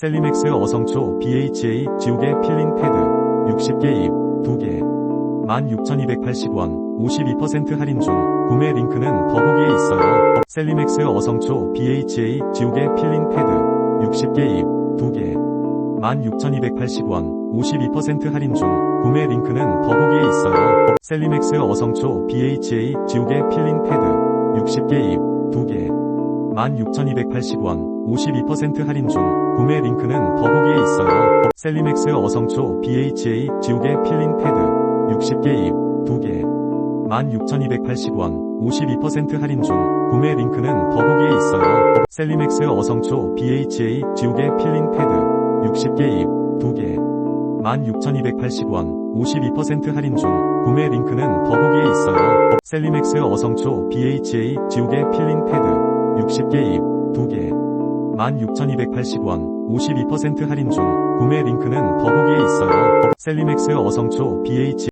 셀리맥스 어성초 BHA 지우개 필링 패드 60개 입 2개 16,280원 52% 할인 중 구매 링크는 더보기에 있어요. 셀리맥스 어성초 BHA 지우개 필링 패드 60개 입 2개 16,280원 52% 할인 중 구매 링크는 더보기에 있어요. 셀리맥스 어성초 BHA 지우개 필링 패드 60개 입 2개 16,280원 52% 할인 중 구매 링크는 더보기에 있어요. 셀리맥스 어성초 BHA 지우개 필링 패드 60개 입 2개 16,280원 52% 할인 중 구매 링크는 더보기에 있어요. 셀리맥스 어성초 BHA 지우개 필링 패드 60개 입 2개 16,280원 52% 할인 중 구매 링크는 더보기에 있어요. 셀리맥스 어성초 BHA 지우개 필링 패드 60개 입 2개 16,280원 52% 할인 중 구매 링크는 더보기에 있어요. 셀리맥스 어성초 BH